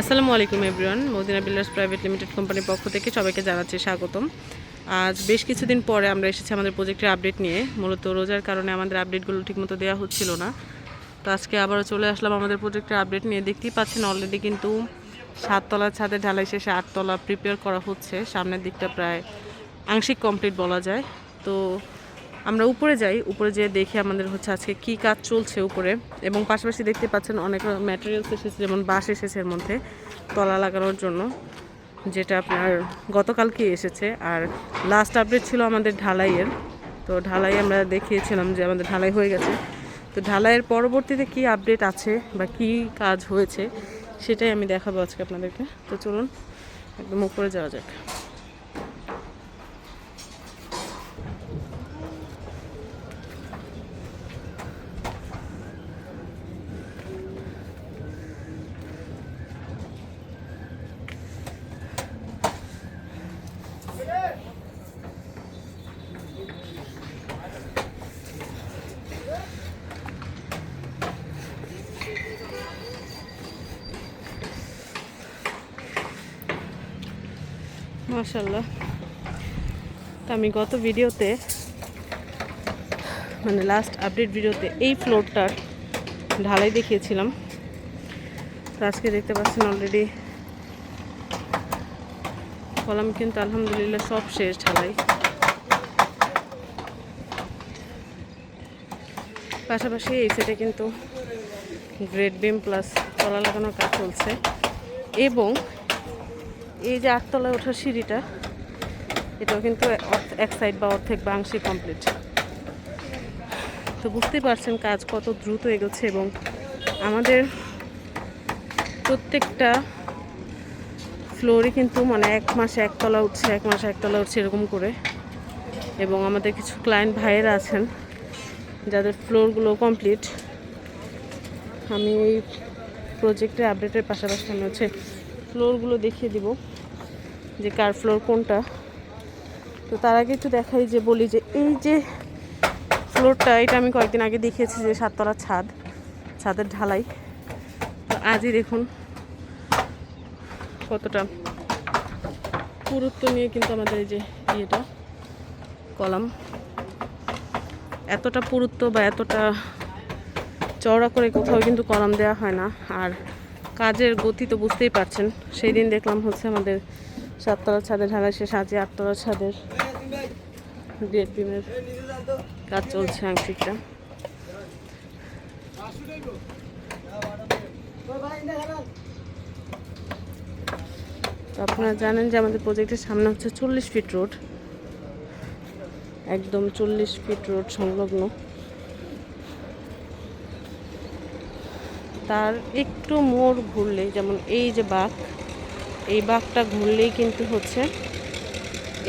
আসসালামু আলাইকুম everyone Madina builders private limited কোম্পানির পক্ষ থেকে সবাইকে জানাচ্ছি স্বাগতম। আজ বেশ কিছুদিন পরে আমরা এসেছি আমাদের প্রজেক্টের আপডেট নিয়ে। মূলত রোজার কারণে আমাদের আপডেটগুলো ঠিকমতো দেওয়া হচ্ছিল না। তো আজকে আবারও চলে আসলাম আমাদের প্রজেক্টের আপডেট নিয়ে। দেখতেই পাচ্ছেন অলরেডি কিন্তু সাততলার ছাদে ঢালাই শেষে আটতলা প্রিপেয়ার করা হচ্ছে। সামনের দিকটা প্রায় আংশিক কমপ্লিট বলা যায়। তো আমরা উপরে যাই, উপরে যেয়ে দেখি আমাদের হচ্ছে আজকে কি কাজ চলছে উপরে। এবং পাশাপাশি দেখতে পাচ্ছেন অনেক ম্যাটেরিয়ালস এসেছে, যেমন বাঁশ এসেছে এর মধ্যে তলা লাগানোর জন্য, যেটা আপনার গতকালকে এসেছে। আর লাস্ট আপডেট ছিল আমাদের ঢালাইয়ের। তো ঢালাই আমরা দেখিয়েছিলাম যে আমাদের ঢালাই হয়ে গেছে। তো ঢালাইয়ের পরবর্তীতে কি আপডেট আছে বা কি কাজ হয়েছে, সেটাই আমি দেখাবো আজকে আপনাদেরকে। তো চলুন, একদম উপরে যাওয়া যাক। মাশাল্লাহ তো আমি গত ভিডিওতে মানে লাস্ট আপডেট ভিডিওতে এই ফ্লোরটার ঢালাই দেখিয়েছিলাম। তো আজকে দেখতে পাচ্ছেন অলরেডি কলাম কিন্তু আলহামদুলিল্লাহ সব শেষ ঢালাই। পাশাপাশি এই সেটে কিন্তু গ্রেড বিম প্লাস তলা লাগানোর কাজ চলছে। এবং এই যে আটতলায় ওঠার সিঁড়িটা, এটাও কিন্তু এক সাইড বা অর্ধেক বা আংশিক কমপ্লিট তো বুঝতেই পারছেন কাজ কত দ্রুত এগোচ্ছে এবং আমাদের প্রত্যেকটা ফ্লোরে কিন্তু মানে এক মাসে একতলা উঠছে, এক মাসে একতলা উঠছে এরকম করে। এবং আমাদের কিছু ক্লায়েন্ট ভাইয়েরা আছেন, যাদের ফ্লোরগুলো কমপ্লিট আমি এই প্রজেক্টের আপডেটের পাশাপাশি আমি হচ্ছে ফ্লোরগুলো দেখিয়ে দিব যে কার ফ্লোর কোনটা। তো তার আগে একটু দেখাই যে বলি যে এই যে ফ্লোরটা এটা আমি কয়েকদিন আগে দেখিয়েছি যে সাততলা ছাদ, ছাদের ঢালাই। তো আজই দেখুন কতটা পুরুত্ব নিয়ে কিন্তু আমাদের এই যে ইয়েটা, কলাম। এতটা পুরুত্ব বা এতটা চওড়া করে কোথাও কিন্তু কলাম দেওয়া হয় না। আর কাজের গতি তো বুঝতেই পারছেন। সেই দিন দেখলাম হচ্ছে আমাদের সাততলার ছাদে ঢালাই শেষ আজকে আটতলার ছাদের বিমের কাজ চলছে আংশিকটা। তো আপনারা জানেন যে আমাদের প্রজেক্টের সামনে হচ্ছে চল্লিশ ফিট রোড, একদম চল্লিশ ফিট রোড সংলগ্ন। তার একটু মোড় ঘুরলেই যেমন এই যে বাঘ এই বাঘটা ঘুরলেই কিন্তু হচ্ছে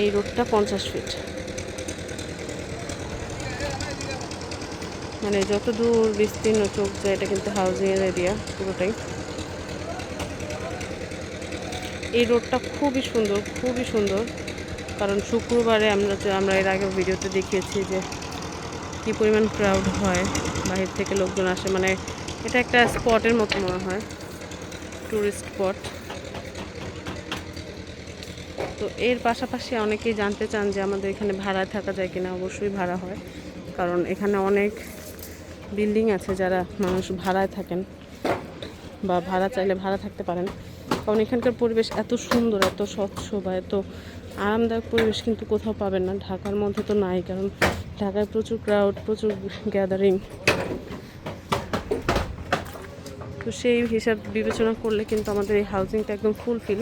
এই রোডটা পঞ্চাশ ফিট মানে যত দূর বিস্তীর্ণ চোখ যায়, এটা কিন্তু হাউজিংয়ের এরিয়া পুরোটাই। এই রোডটা খুবই সুন্দর খুবই সুন্দর। কারণ শুক্রবারে আমরা আমরা এর আগে ভিডিওতে দেখিয়েছি যে কী পরিমাণ ক্রাউড হয়, বাহির থেকে লোকজন আসে। মানে এটা একটা স্পটের মতো মনে হয় টুরিস্ট স্পট তো এর পাশাপাশি অনেকেই জানতে চান যে আমাদের এখানে ভাড়ায় থাকা যায় কিনা, অবশ্যই ভাড়া হয়। কারণ এখানে অনেক বিল্ডিং আছে যারা মানুষ ভাড়ায় থাকেন বা ভাড়া চাইলে ভাড়া থাকতে পারেন। কারণ এখানকার পরিবেশ এত সুন্দর, এত স্বচ্ছ বা এত আরামদায়ক পরিবেশ কিন্তু কোথাও পাবেন না। ঢাকার মধ্যে তো নাই, কারণ ঢাকায় প্রচুর ক্রাউড প্রচুর গ্যাদারিং তো সেই হিসাব বিবেচনা করলে কিন্তু আমাদের এই হাউজিংটা একদম ফুলফিল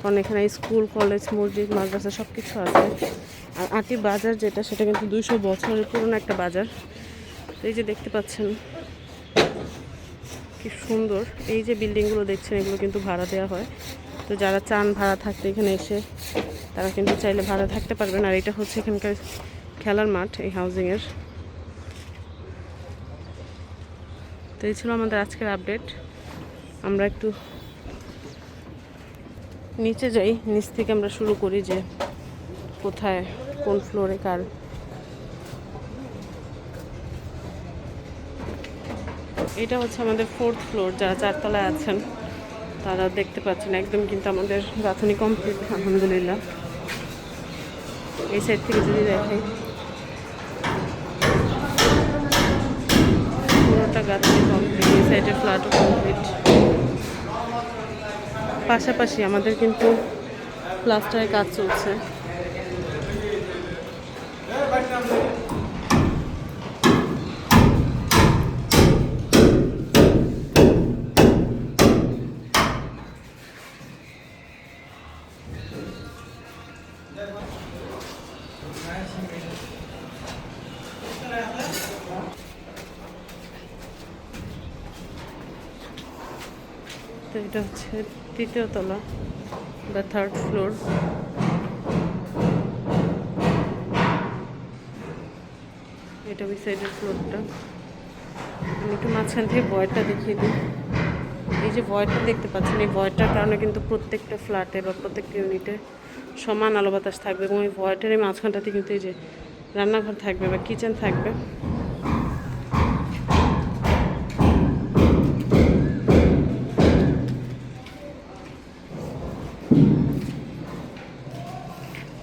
কারণ এখানে স্কুল কলেজ মসজিদ, মাদ্রাসা সব কিছু আছে। আর আটি বাজার যেটা, সেটা কিন্তু দুইশো বছরের পুরনো একটা বাজার। এই যে দেখতে পাচ্ছেন, কি সুন্দর। এই যে বিল্ডিংগুলো দেখছেন, এগুলো কিন্তু ভাড়া দেওয়া হয়। তো যারা চান ভাড়া থাকতে এখানে এসে, তারা কিন্তু চাইলে ভাড়া থাকতে পারবেন। আর এটা হচ্ছে এখানকার খেলার মাঠ, এই হাউজিংয়ের তো এই ছিল আমাদের আজকের আপডেট আমরা একটু নিচে যাই। নিচ থেকে আমরা শুরু করি যে কোথায়, কোন ফ্লোরে কার। এটা হচ্ছে আমাদের ফোর্থ ফ্লোর যারা চারতলায় আছেন, তারা দেখতে পাচ্ছেন একদম কিন্তু আমাদের গাঁথনি কমপ্লিট আলহামদুলিল্লাহ। এই সাইড থেকে যদি দেখাই পুরোটা গাঁথনি কমপ্লিট এই সাইডের ফ্ল্যাটও কমপ্লিট পাশাপাশি আমাদের কিন্তু প্লাস্টারের কাজ চলছে। তো এটা হচ্ছে তৃতীয় তলা বা থার্ড ফ্লোর এটা ওই সাইডের ফ্লোরটা আমি একটু মাঝখান থেকে ভয়টা দেখিয়ে দিই। এই যে ভয়টা দেখতে পাচ্ছেন, এই ভয়টার কারণে কিন্তু প্রত্যেকটা ফ্ল্যাটে বা প্রত্যেকটা ইউনিটে সমান আলো বাতাস থাকবে এবং এই ভয়টার এই মাঝখানটাতে কিন্তু এই যে রান্নাঘর থাকবে বা কিচেন থাকবে।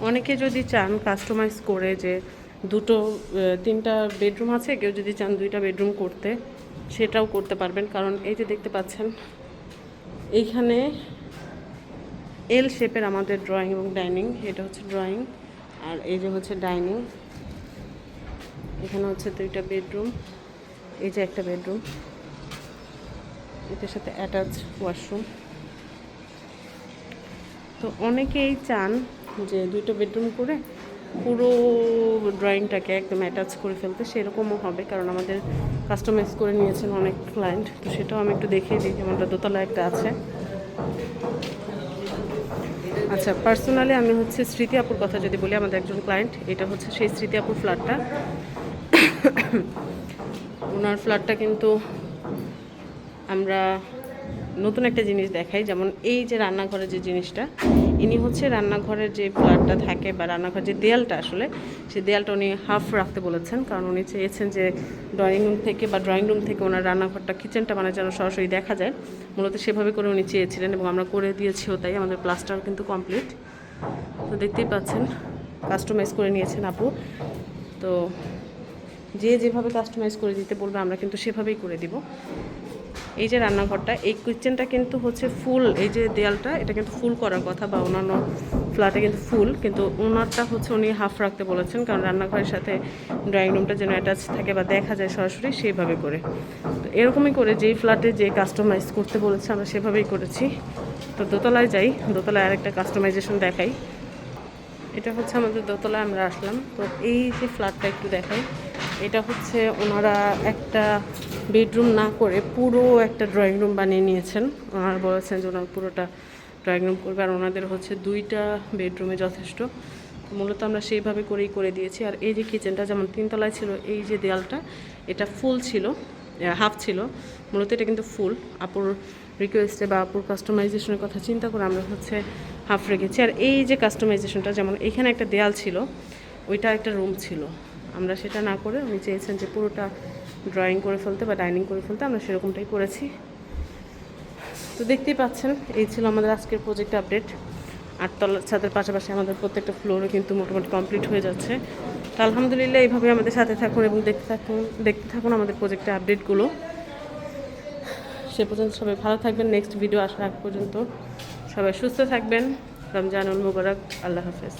অনেকে যদি চান কাস্টমাইজ করে যে দুটো তিনটা বেডরুম আছে, কেউ যদি চান দুইটা বেডরুম করতে, সেটাও করতে পারবেন। কারণ এই যে দেখতে পাচ্ছেন, এইখানে এল শেপের আমাদের ড্রয়িং এবং ডাইনিং এটা হচ্ছে ড্রয়িং আর এই যে হচ্ছে ডাইনিং এখানে হচ্ছে দুইটা বেডরুম এই যে একটা বেডরুম এটার সাথে অ্যাটাচ ওয়াশরুম তো অনেকেই চান যে দুটো বেডরুম করে পুরো ড্রয়িংটাকে একদম অ্যাটাচ করে ফেলতে, সেরকমও হবে, কারণ আমাদের কাস্টমাইজ করে নিয়েছেন অনেক ক্লায়েন্ট তো সেটাও আমি একটু দেখিয়ে দিই যেমনটা দোতলা একটা আছে। আচ্ছা পার্সোনালি আমি হচ্ছে স্মৃতি আপুর কথা যদি বলি, আমাদের একজন ক্লায়েন্ট এটা হচ্ছে সেই স্মৃতি আপুর ফ্ল্যাটটা ওনার ফ্ল্যাটটা কিন্তু আমরা নতুন একটা জিনিস দেখাই, যেমন এই যে রান্নাঘরের যে জিনিসটা, ইনি হচ্ছে রান্নাঘরের যে ফ্ল্যাটটা থাকে বা রান্নাঘরের যে দেয়ালটা আসলে সেই দেয়ালটা উনি হাফ রাখতে বলেছেন, কারণ উনি চেয়েছেন যে ড্রয়িং রুম থেকে বা ড্রয়িং রুম থেকে ওনার রান্নাঘরটা কিচেনটা মানে যেন সরাসরি দেখা যায়। মূলত সেভাবে করে উনি চেয়েছিলেন এবং আমরা করে দিয়েছিও তাই, আমাদের প্লাস্টার কিন্তু কমপ্লিট তো দেখতেই পাচ্ছেন কাস্টমাইজ করে নিয়েছেন আপু। তো যে যেভাবে কাস্টমাইজ করে দিতে বলবে, আমরা কিন্তু সেভাবেই করে দিব। এই যে রান্নাঘরটা, এই কিচেনটা কিন্তু হচ্ছে ফুল এই যে দেয়ালটা, এটা কিন্তু ফুল করার কথা বা অন্যান্য ফ্ল্যাটে কিন্তু ফুল কিন্তু ওনারটা হচ্ছে উনি হাফ রাখতে বলেছেন, কারণ রান্নাঘরের সাথে ড্রয়িং রুমটা যেন অ্যাটাচ থাকে বা দেখা যায় সরাসরি সেইভাবে করে। তো এরকমই করে যেই ফ্ল্যাটে যে কাস্টমাইজ করতে বলেছে, আমরা সেভাবেই করেছি। তো দোতলায় যাই, দোতলায় আরেকটা কাস্টমাইজেশন দেখাই। এটা হচ্ছে আমাদের দোতলায় আমরা আসলাম। তো এই যে ফ্ল্যাটটা একটু দেখাই। এটা হচ্ছে ওনারা একটা বেডরুম না করে পুরো একটা ড্রয়িং রুম বানিয়ে নিয়েছেন। ওনারা বলেছেন যে ওনার পুরোটা ড্রয়িং রুম করবে। আর ওনাদের হচ্ছে দুইটা বেডরুমে যথেষ্ট। মূলত আমরা সেইভাবে করেই করে দিয়েছি। আর এই যে কিচেনটা যেমন তিনতলায় ছিল, এই যে দেয়ালটা, এটা ফুল ছিল হাফ ছিল। মূলত এটা কিন্তু ফুল। আপুর রিকোয়েস্টে বা আপুর কাস্টমাইজেশনের কথা চিন্তা করে আমরা হচ্ছে হাফ রেখেছি। আর এই যে কাস্টমাইজেশনটা যেমন এখানে একটা দেয়াল ছিল, ওইটা একটা রুম ছিল। আমরা সেটা না করে উনি চেয়েছেন যে পুরোটা ড্রয়িং করে ফেলতে বা ডাইনিং করে ফেলতে, আমরা সেরকমটাই করেছি। তো দেখতেই পাচ্ছেন, এই ছিল আমাদের আজকের প্রজেক্ট আপডেট আটতলার ছাদের পাশাপাশি আমাদের প্রত্যেকটা ফ্লোরও কিন্তু মোটামুটি কমপ্লিট হয়ে যাচ্ছে। তো আলহামদুলিল্লাহ এইভাবে আমাদের সাথে থাকুন এবং দেখতে থাকুন দেখতে থাকুন আমাদের প্রজেক্টের আপডেটগুলো সে পর্যন্ত সবাই ভালো থাকবেন। নেক্সট ভিডিও আসার আগ পর্যন্ত সবাই সুস্থ থাকবেন। রমজানুল মুবারক। আল্লাহ হাফেজ।